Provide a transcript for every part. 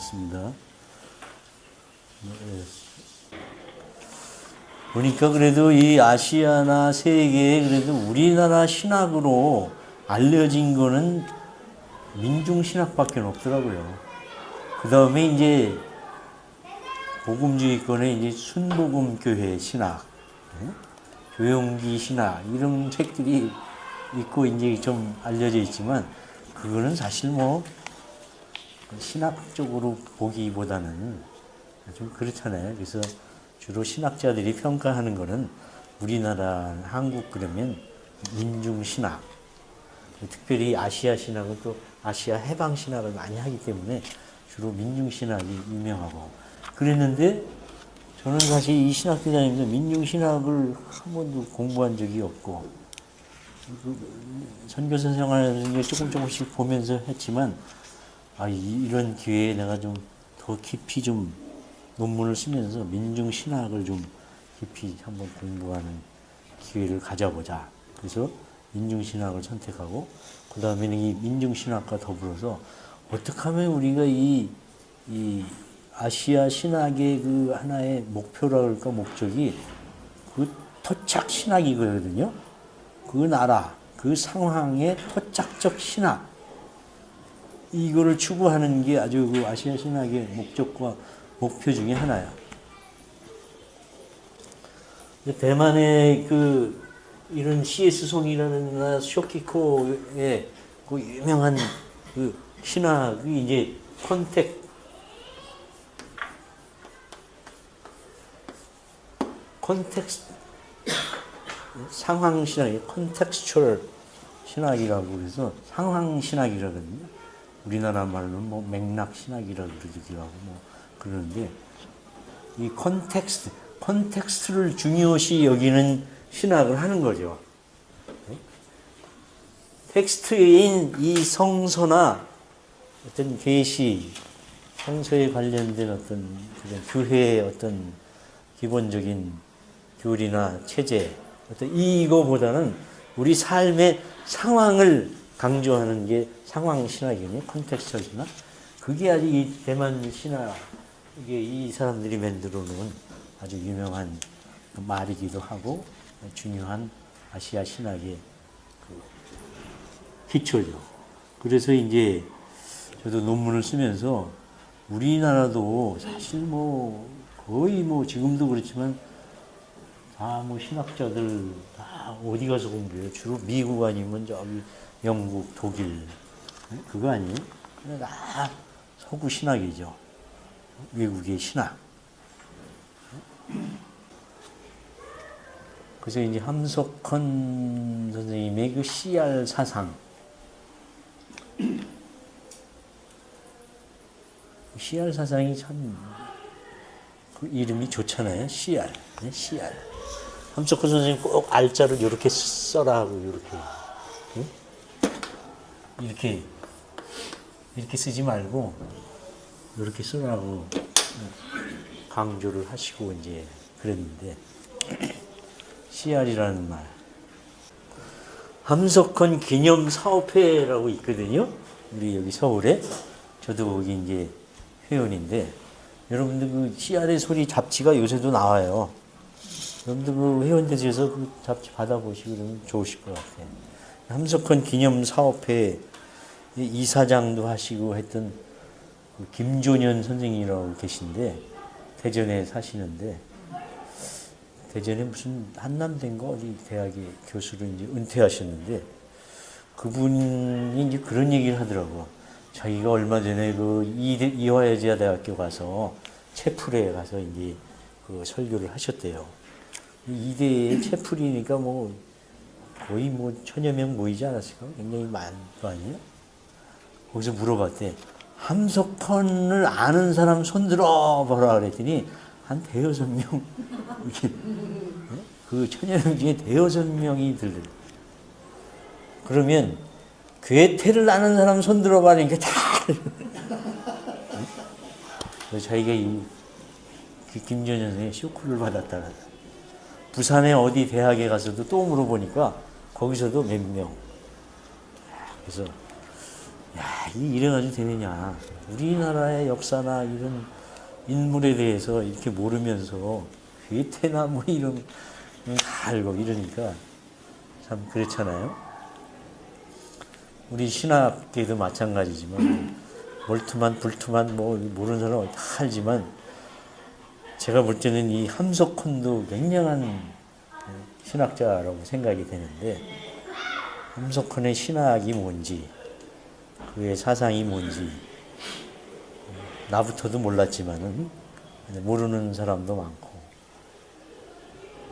반갑습니다. 네. 보니까 그래도 이 아시아나 세계에 그래도 우리나라 신학으로 알려진 거는 민중 신학밖에 없더라고요. 그 다음에 이제 복음주의권에 이제 순복음교회 신학, 예? 조용기 신학 이런 책들이 있고 이제 좀 알려져 있지만 그거는 사실 뭐 신학적으로 보기보다는 좀 그렇잖아요. 그래서 주로 신학자들이 평가하는 거는 우리나라 한국 그러면 민중 신학, 특별히 아시아 신학은 또 아시아 해방 신학을 많이 하기 때문에 주로 민중 신학이 유명하고 그랬는데 저는 사실 이 다니면서 민중 신학을 한 번도 공부한 적이 없고 선교사 생활을 조금 조금씩 보면서 했지만 아 이- 이런 기회에 내가 좀 더 깊이 좀 논문을 쓰면서 민중 신학을 좀 깊이 한번 공부하는 기회를 가져보자. 그래서 민중 신학을 선택하고 그 다음에는 이 민중 신학과 더불어서 어떻게 하면 우리가 이, 이 아시아 신학의 그 하나의 목표라 그럴까 목적이 그 토착 신학이거든요. 그 나라, 그 상황의 토착적 신학. 이거를 추구하는 게 아주 그 아시아 신학의 목적과 목표 중에 하나야. 대만의 그 이런 C.S. 송이라는 쇼키코의 그 유명한 그 신학이 이제 컨텍 컨텍스 상황 신학이 컨텍스추얼 신학이라고 그래서 상황 신학이라거든요. 우리나라 말로는 뭐 맥락 신학이라고 그러기도 하고 뭐 그러는데 이 컨텍스트, 컨텍스트를 중요시 여기는 신학을 하는 거죠. 네? 텍스트인 이 성서나 어떤 계시, 성서에 관련된 어떤 교회의 어떤 기본적인 교리나 체제, 어떤 이거보다는 우리 삶의 상황을 강조하는 게 상황 신학이거든요. 컨텍스처 신학. 그게 아주 이 대만 신학, 이게 이 사람들이 만들어 놓은 아주 유명한 말이기도 하고 중요한 아시아 신학의 그 기초죠. 그래서 이제 저도 논문을 쓰면서 우리나라도 사실 뭐 거의 뭐 지금도 그렇지만 다 뭐 신학자들 다 어디 가서 공부해요? 주로 미국 아니면 저기 영국, 독일 네? 그거 아니에요? 그냥 다 서구 신학이죠. 외국의 신학. 그래서 이제 함석헌 선생님의 그 CR 사상. CR 사상이 참, 그 이름이 좋잖아요. CR. 네? CR. 함석헌 선생님 꼭 알자를 이렇게 써라 하고, 이렇게. 응? 이렇게, 이렇게 쓰지 말고, 이렇게 쓰라고 강조를 하시고 이제 그랬는데 CR이라는 말 함석헌 기념 사업회라고 있거든요. 우리 여기 서울에 저도 거기 이제 회원인데 여러분들 그 CR의 소리 잡지가 요새도 나와요. 여러분들 그 회원 되셔서 그 잡지 받아보시고 그러면 좋으실 것 같아요. 함석헌 기념 사업회 이사장도 하시고 했던 그 김종현 선생이라고 계신데 대전에 사시는데 대전에 무슨 한남대인가 어디 대학의 교수로 이제 은퇴하셨는데 그분이 이제 그런 얘기를 하더라고. 자기가 얼마 전에 그 이화여자 대학교 가서 채플에 가서 이제 그 설교를 하셨대요. 이대의 채플이니까 뭐 거의 뭐 천여 명 모이지 않았을까? 굉장히 많은 거 아니에요? 거기서 물어봤대. 함석헌을 아는 사람 손 들어 보라 그랬더니 한 대여섯 명 네? 그 천여 명 중에 대여섯 명이 들들. 그러면 괴테를 아는 사람 손 들어 봐 니까 다. 그래서 자기가 이 김전현 선생의 쇼크를 받았다. 부산의 어디 대학에 가서도 또 물어보니까 거기서도 몇 명. 그래서 야, 이 이래가지고 되느냐. 우리나라의 역사나 이런 인물에 대해서 이렇게 모르면서 괴테나 뭐 이런 거다 알고 이러니까 참 그렇잖아요. 우리 신학계도 마찬가지지만 멀투만 불투만 뭐 모르는 사람은 다 알지만 제가 볼 때는 이 함석헌도 굉장한 신학자라고 생각이 되는데 함석헌의 신학이 뭔지 그의 사상이 뭔지. 나부터도 몰랐지만은 모르는 사람도 많고.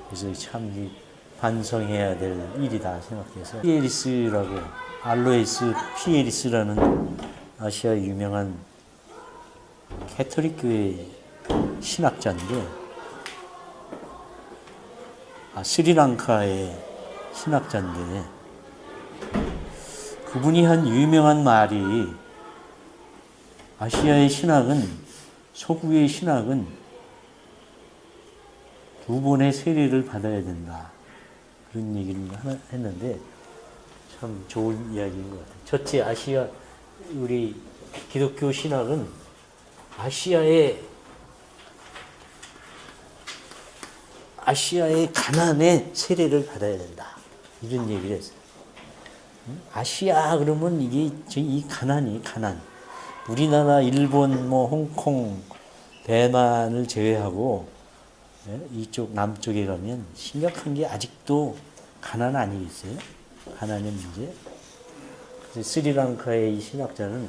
그래서 참이 반성해야 될 일이다 생각해서 피에리스라고 알로에스 피에리스라는 아시아 유명한 캐토릭 교회 신학자인데 아 스리랑카의 신학자인데 그분이 한 유명한 말이 아시아의 신학은 서구의 신학은 두 번의 세례를 받아야 된다. 그런 얘기를 하나- 했는데 참 좋은 이야기인 것 같아요. 첫째 아시아 우리 기독교 신학은 아시아의 아시아의 가난의 세례를 받아야 된다. 이런 얘기를 했어요. 응? 아시아 그러면 이게 저이 가난이 가난. 우리나라, 일본, 뭐 홍콩, 대만을 제외하고 예? 이쪽 남쪽에 가면 심각한 게 아직도 가난 아니겠어요? 가난의 문제. 그래서 스리랑카의 이 신학자는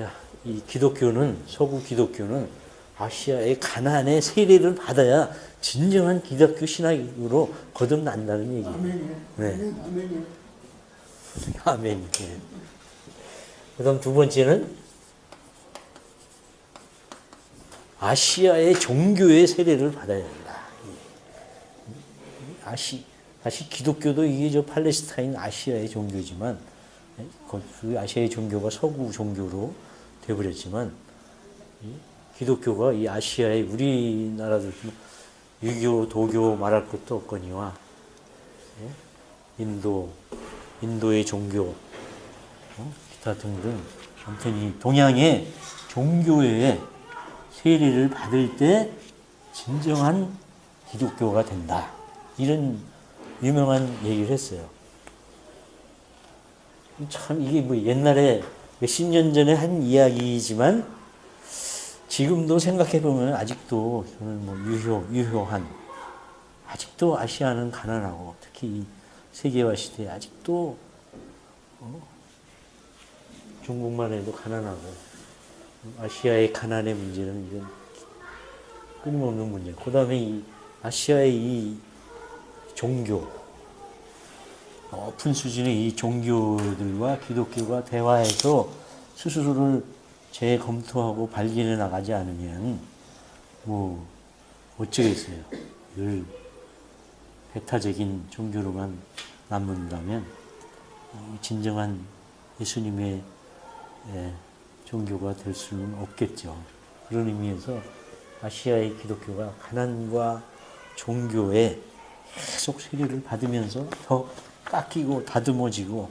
야, 이 기독교는 서구 기독교는 아시아의 가난의 세례를 받아야 진정한 기독교 신학으로 거듭난다는 얘기예요. 아멘이요. 네. 아멘이요. 아멘. 예. 그 다음 두 번째는 아시아의 종교의 세례를 받아야 된다. 아시 다시 기독교도 이게 저 팔레스타인 아시아의 종교지만 예, 그- 그 아시아의 종교가 서구 종교로 되어버렸지만 이 기독교가 이 아시아의 우리나라들 뭐 유교, 도교 말할 것도 없거니와 예? 인도, 인도의 종교, 어? 기타 등등 아무튼 이 동양의 종교의 세례를 받을 때 진정한 기독교가 된다. 이런 유명한 얘기를 했어요. 참 이게 뭐 옛날에 몇십 년 전에 한 이야기이지만 지금도 생각해 보면 아직도 저는 뭐 유효 유효한 아직도 아시아는 가난하고 특히 이 세계화 시대에 아직도 어? 중국만 해도 가난하고 아시아의 가난의 문제는 이건 끊임없는 문제. 그 다음에 이 아시아의 이 종교, 높은 수준의 이 종교들과 기독교가 대화해서 스스로를 재검토하고 발견해 나가지 않으면 뭐 어쩌겠어요. 늘 배타적인 종교로만 남는다면 이 진정한 예수님의 예, 종교가 될 수는 없겠죠. 그런 의미에서 아시아의 기독교가 가난과 종교에 계속 세례를 받으면서 더 깎이고 다듬어지고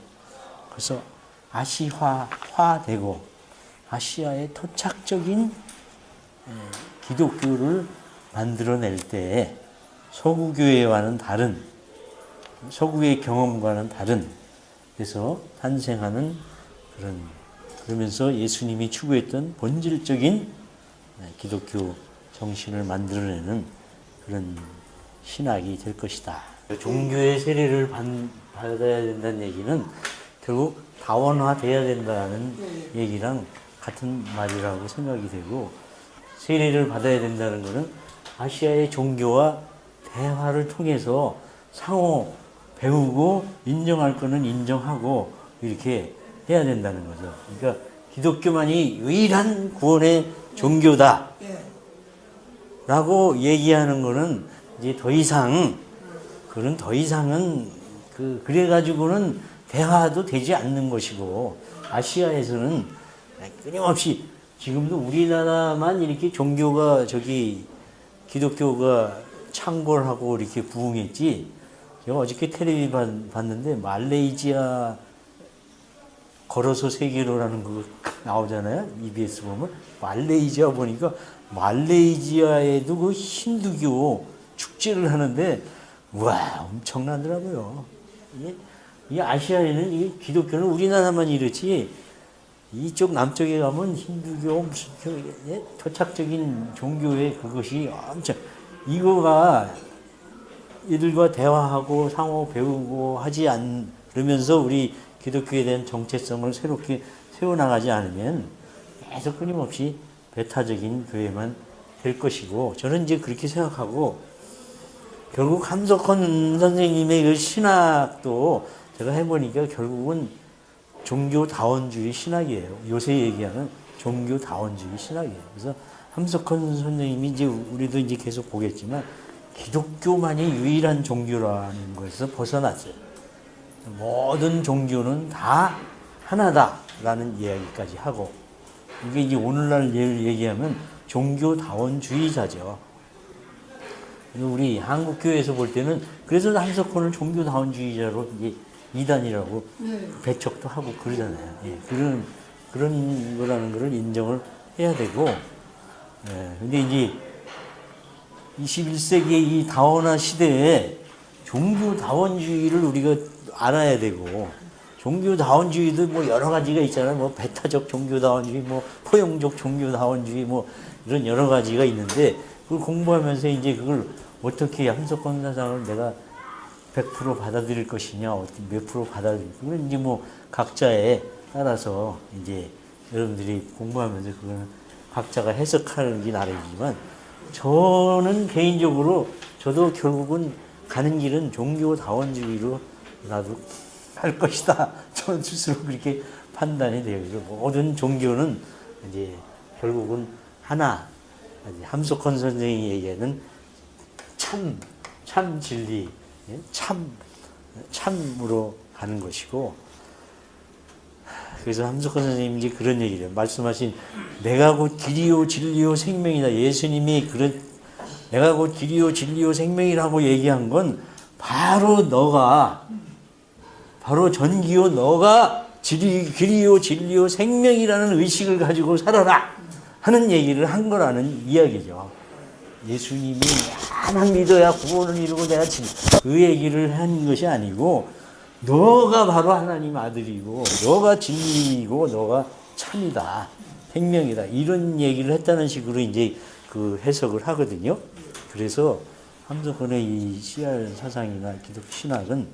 그래서 아시화화되고 아시아의 토착적인 예, 기독교를 만들어낼 때 서구교회와는 다른 서구의 경험과는 다른 그래서 탄생하는 그런 그러면서 예수님이 추구했던 본질적인 네, 기독교 정신을 만들어내는 그런 신학이 될 것이다. 종교의 세례를 받, 받아야 된다는 얘기는 결국 다원화돼야 된다는 얘기랑 같은 말이라고 생각이 되고 세례를 받아야 된다는 것은 아시아의 종교와 대화를 통해서 상호 배우고 인정할 거는 인정하고 이렇게 해야 된다는 거죠. 그러니까 기독교만이 유일한 구원의 종교다. 예. 라고 얘기하는 거는 이제 더 이상 그런 더 이상은 그 그래 가지고는 대화도 되지 않는 것이고 아시아에서는 끊임없이 지금도 우리나라만 이렇게 종교가 저기 기독교가 창궐하고 이렇게 부흥했지 제가 어저께 텔레비 봤- 봤는데 말레이시아 걸어서 세계로라는 거 나오잖아요. EBS 보면 말레이시아 보니까 말레이시아에도 그 힌두교 축제를 하는데 와 엄청나더라고요. 이 아시아에는 이 기독교는 우리나라만 이렇지 이쪽 남쪽에 가면 힌두교 무슨 그, 예? 종교의 그것이 엄청 이거가 이들과 대화하고 상호 배우고 하지 않으면서 우리 기독교에 대한 정체성을 새롭게 세워나가지 않으면 계속 끊임없이 배타적인 교회만 될 것이고 저는 이제 그렇게 생각하고 결국 함석헌 선생님의 그 신학도 제가 해보니까 결국은 종교다원주의 신학이에요. 요새 얘기하는 종교다원주의 신학이에요. 그래서 함석헌 선생님이 이제 우리도 이제 계속 보겠지만 기독교만이 유일한 종교라는 것에서 벗어났어요. 모든 종교는 다 하나다라는 이야기까지 하고 이게 이제 오늘날 예를 얘기하면 종교다원주의자죠. 우리 한국 교회에서 볼 때는 그래서 함석헌을 종교다원주의자로 이제 이단이라고 네. 배척도 하고 그러잖아요. 예, 그런 그런 거라는 거를 인정을 해야 되고, 예, 근데 이제 21세기의 이 다원화 시대에 종교 다원주의를 우리가 알아야 되고, 종교 다원주의도 뭐 여러 가지가 있잖아요. 뭐 배타적 종교 다원주의, 뭐 포용적 종교 다원주의, 뭐 이런 여러 가지가 있는데 그걸 공부하면서 이제 그걸 어떻게 함석권 사상을 내가 100% 받아들일 것이냐, 어떻게 몇 프로 받아들일 그건 이제 뭐 각자에 따라서 이제 여러분들이 공부하면서 그거는 각자가 해석하는 게 나름이지만 저는 개인적으로 저도 결국은 가는 길은 종교다원주의로 나도 할 것이다. 저는 스스로 그렇게 판단이. 그래서 모든 종교는 이제 결국은 하나, 함석헌 선생이 얘기하는 참, 참 진리, 예? 참, 참으로 가는 것이고, 그래서 함석헌 선생님이 이제 그런 얘기를 해요. 말씀하신 내가 곧 길이요 진리요 생명이다. 예수님이 그런 내가 곧 길이요 진리요 생명이라고 얘기한 건 바로 너가 바로 전기요 너가 진리, 길이요 진리요 생명이라는 의식을 가지고 살아라 하는 얘기를 한 거라는 이야기죠. 예수님이 하나 믿어야 구원을 이루고 내가 진. 그 얘기를 한 것이 아니고 너가 바로 하나님 아들이고 너가 진리이고 너가 참이다 생명이다 이런 얘기를 했다는 식으로 이제 그 해석을 하거든요. 그래서 함석헌의 이 CR 사상이나 기독 신학은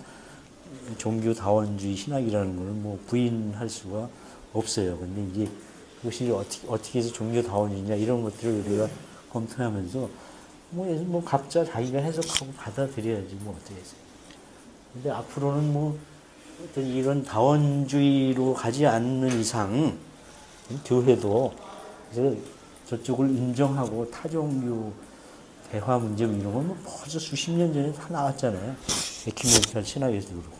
종교 다원주의 신학이라는 것을 뭐 부인할 수가 없어요. 근데 이제 그것이 어떻게, 어떻게 해서 종교 다원이냐 이런 것들을 우리가 검토하면서 뭐, 뭐 각자 자기가 해석하고 받아들여야지 뭐 어떻게 했어요. 근데 앞으로는 뭐 어떤 이런 다원주의로 가지 않는 이상 교회도 그래서 저쪽을 인정하고 타종교 대화 문제 뭐 이런 건 뭐 벌써 수십 년 전에 다 나왔잖아요. 에큐메니컬 신학에서도 그렇고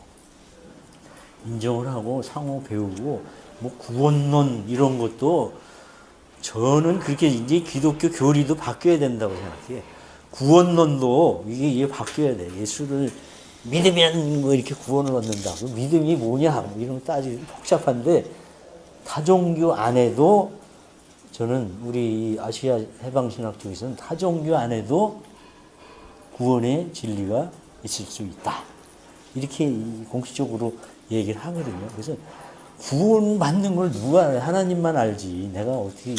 인정을 하고 상호 배우고 뭐 구원론 이런 것도 저는 그렇게 이제 기독교 교리도 바뀌어야 된다고 생각해요. 구원론도 이게, 이게 바뀌어야 돼. 예수를 믿으면 뭐 이렇게 구원을 얻는다. 그 믿음이 뭐냐? 뭐 이런 거 따지기 복잡한데 타종교 안에도 저는 우리 아시아 해방신학 쪽에서는 타종교 안에도 구원의 진리가 있을 수 있다. 이렇게 공식적으로 얘기를 하거든요. 그래서 구원 받는 걸 누가? 하나님만 알지. 내가 어떻게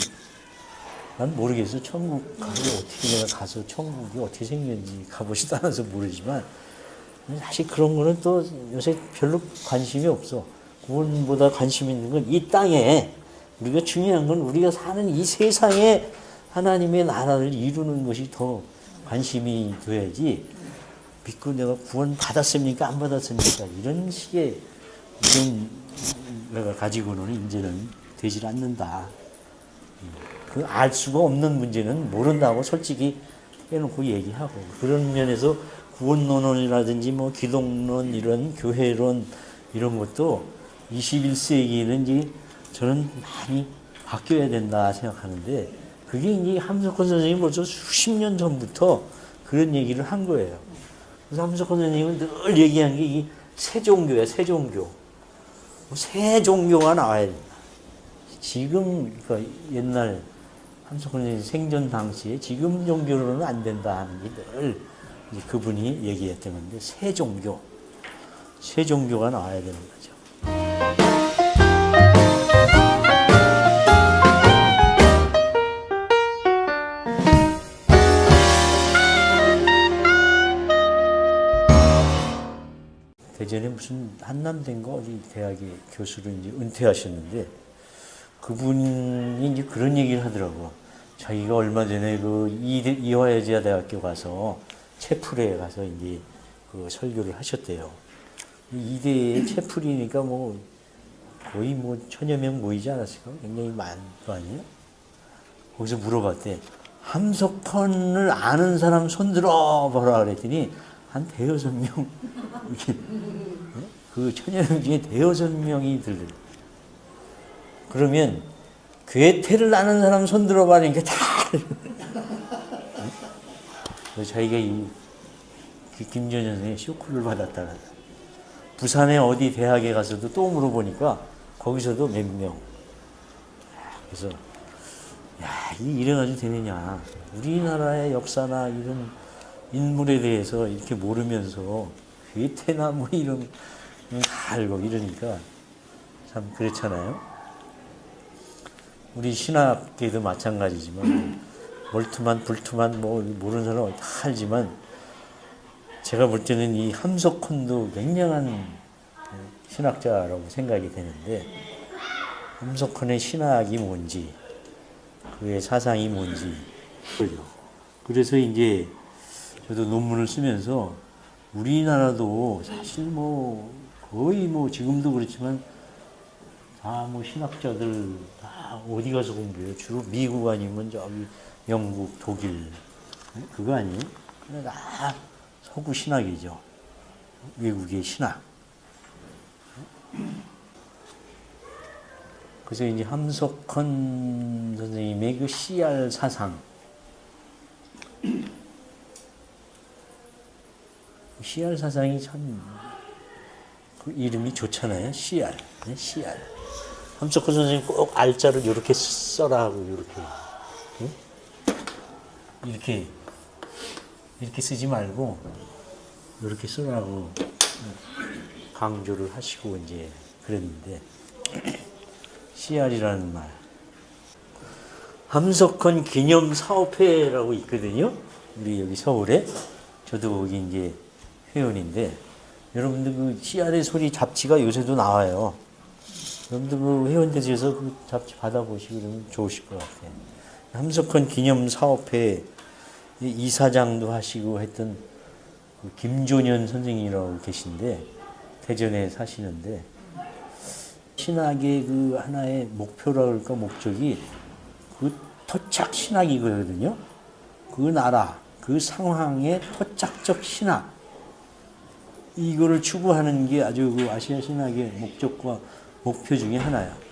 난 모르겠어. 천국 가서 어떻게 내가 가서 천국이 어떻게 생겼는지 가보지도 않아서 모르지만 사실 그런 거는 또 요새 별로 관심이 없어. 구원보다 관심 있는 건 이 땅에 우리가 중요한 건 우리가 사는 이 세상에 하나님의 나라를 이루는 것이 더 관심이 돼야지 믿고 내가 구원 받았습니까 안 받았습니까 이런 식의 이런 내가 가지고는 이제는 되질 않는다. 그 알 수가 없는 문제는 모른다고 솔직히 해놓고 얘기하고 그런 면에서 구원론이라든지 뭐 기독론 이런 교회론 이런 것도 21세기에는 이제 저는 많이 바뀌어야 된다 생각하는데 그게 이제 함석헌 선생님이 벌써 수십 년 전부터 그런 얘기를 한 거예요. 그래서 함석헌 선생님은 늘 얘기한 게이 세종교야, 세종교. 새 종교가 나와야 된다. 지금 그러니까 옛날 함석헌 생전 당시에 지금 종교로는 안 된다 하는 게 늘 그분이 얘기했던 건데 새 종교, 새 종교가 나와야 되는 거죠. 대전에 무슨 한남대인가 어디 대학의 교수로 이제 은퇴하셨는데 그분이 이제 그런 얘기를 하더라고. 자기가 얼마 전에 그 이대- 이화여자 대학교 가서 채플에 가서 이제 그 설교를 하셨대요. 이대의 채플이니까 뭐 거의 뭐 천여 명 모이지 않았을까? 굉장히 많은 거 아니에요? 거기서 물어봤대. 함석헌을 아는 사람 손들어 보라 그랬더니 한 대여섯 명 이렇게 예? 그 천여 명 중에 대여섯 명이 들더래. 그러면 괴테를 아는 사람 손들어 봐니까 다 예? 자기가 김전현 선생의 쇼크를 받았다가 부산의 어디 대학에 가서도 또 물어보니까 거기서도 몇 명. 그래서 야, 이 이래가지고 되느냐. 우리나라의 역사나 이런 인물에 대해서 이렇게 모르면서 괴테나 뭐 이런 다 알고 이러니까 참 그렇잖아요. 우리 신학계도 마찬가지지만 멀투만 불투만 뭐 모르는 사람 다 알지만 제가 볼 때는 이 함석헌도 굉장한 신학자라고 생각이 되는데 함석헌의 신학이 뭔지 그의 사상이 뭔지 그죠. 그래서 이제 저도 논문을 쓰면서 우리나라도 사실 뭐 거의 뭐 지금도 그렇지만 다 뭐 신학자들 다 어디 가서 공부해요? 주로 미국 아니면 저기 영국, 독일 네? 그거 아니에요? 다 서구 신학이죠. 외국의 신학. 그래서 이제 함석헌 선생님의 그 CR 사상. CR 사상이 참, 그 이름이 좋잖아요. CR. 네? CR. 함석헌 선생님 꼭 알자를 이렇게 써라 하고, 이렇게. 응? 이렇게, 이렇게 쓰지 말고, 이렇게 쓰라고 강조를 하시고 이제 그랬는데, CR이라는 말. 함석헌 기념 사업회라고 있거든요. 우리 여기 서울에. 저도 거기 이제 회원인데, 여러분들 그 CR의 소리 잡지가 요새도 나와요. 여러분들 그 회원 되셔서 그 잡지 받아보시고 그러면 좋으실 것 같아요. 함석헌 기념 사업회 이사장도 하시고 했던 그 김종현 선생이라고 계신데, 대전에 사시는데, 신학의 그 하나의 목표라 그럴까 목적이 그 토착 신학이거든요. 그 나라, 그 상황의 토착적 신학. 이거를 추구하는 게 아주 그 아시아 신학의 목적과 목표 중에 하나야.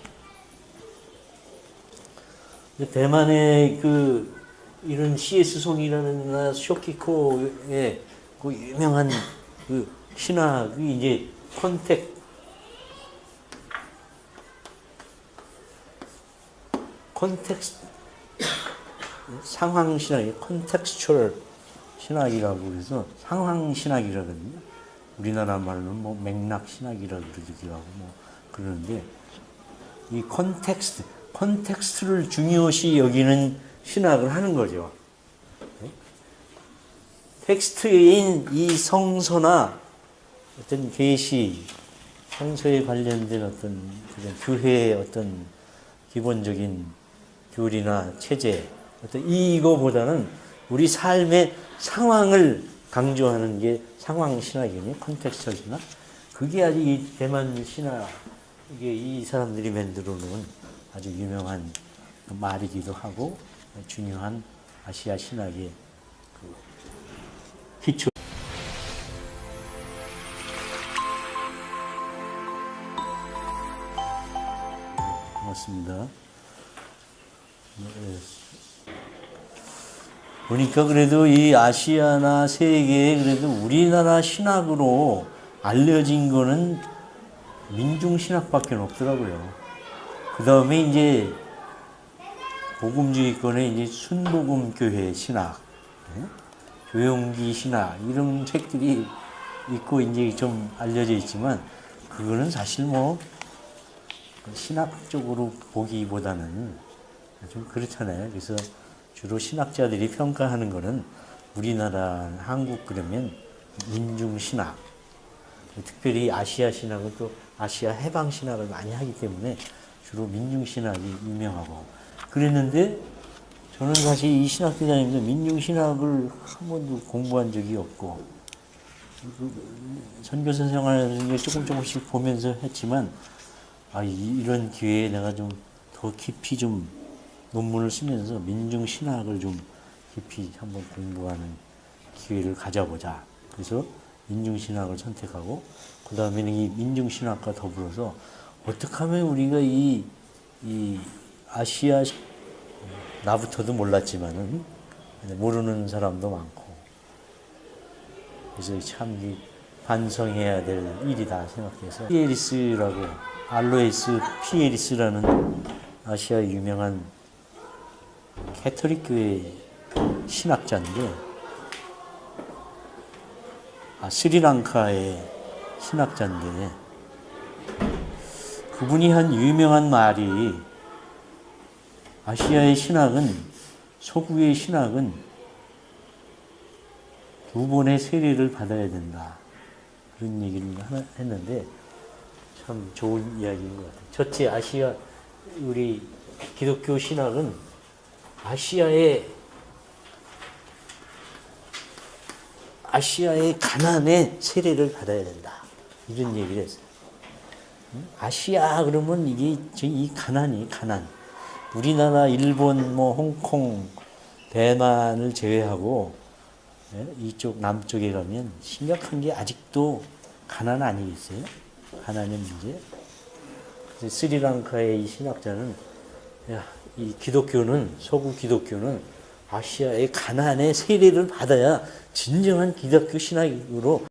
대만의 그 이런 C.S. 송이라는 쇼키코의 그 유명한 그 신학이 이제 컨텍 컨텍스트 상황 신학이 컨텍스추얼 신학이라고 그래서 상황 신학이라거든요. 우리나라 말로는 뭐 맥락 신학이라고 그러기도 하고 뭐 그러는데 이 컨텍스트 컨텍스트를 중요시 여기는 신학을 하는 거죠. 네? 텍스트인 이 성서나 어떤 계시 성서에 관련된 어떤 교회의 어떤 기본적인 교리나 체제 어떤 이거보다는 우리 삶의 상황을 강조하는 게 상황 신학이거든요. 컨텍스처 신학. 그게 아주 이 대만 신학 이게 이 사람들이 만들어 놓은 아주 유명한 말이기도 하고 중요한 아시아 신학의 그 기초. 고맙습니다. 네. 보니까 그래도 이 아시아나 세계에 그래도 우리나라 신학으로 알려진 거는 민중신학밖에 없더라고요. 그 다음에 이제 복음주의권의 이제 순복음교회 신학, 예? 조용기 신학 이런 책들이 있고 이제 좀 알려져 있지만 그거는 사실 뭐 신학적으로 보기보다는 좀 그렇잖아요. 그래서 주로 신학자들이 평가하는 거는 우리나라 한국 그러면 민중 신학 특별히 아시아 신학은 또 아시아 해방 신학을 많이 하기 때문에 주로 민중 신학이 유명하고 그랬는데 저는 사실 이 신학교 다니면서 민중 신학을 한 번도 공부한 적이 없고 선교사 생활을 조금 조금씩 보면서 했지만 아 이- 이런 기회에 내가 좀 더 깊이 좀 논문을 쓰면서 민중 신학을 좀 깊이 한번 공부하는 기회를 가져보자. 그래서 민중 신학을 선택하고 그 다음에는 이 민중 신학과 더불어서 어떻게 하면 우리가 이, 이 아시아 나부터도 몰랐지만은 모르는 사람도 많고. 그래서 참이 반성해야 될 일이다 생각해서 피에리스라고 알로에스 피에리스라는 아시아 유명한 캐톨릭 교회 신학자인데 아, 스리랑카의 신학자인데 그분이 한 유명한 말이 아시아의 신학은 서구의 신학은 두 번의 세례를 받아야 된다. 그런 얘기를 하나 했는데 참 좋은 이야기인 것 같아요. 첫째 아시아 우리 기독교 신학은 아시아의 아시아의 가난의 세례를 받아야 된다. 이런 얘기를 했어요. 응? 아시아 그러면 이게 이 가난이 가난. 우리나라, 일본, 뭐 홍콩, 대만을 제외하고 예? 이쪽 남쪽에 가면 심각한 게 아직도 가난 아니겠어요? 가난의 문제. 그래서 스리랑카의 이 신학자는 야, 이 기독교는 서구 기독교는 아시아의 가난의 세례를 받아야 진정한 기독교 신학으로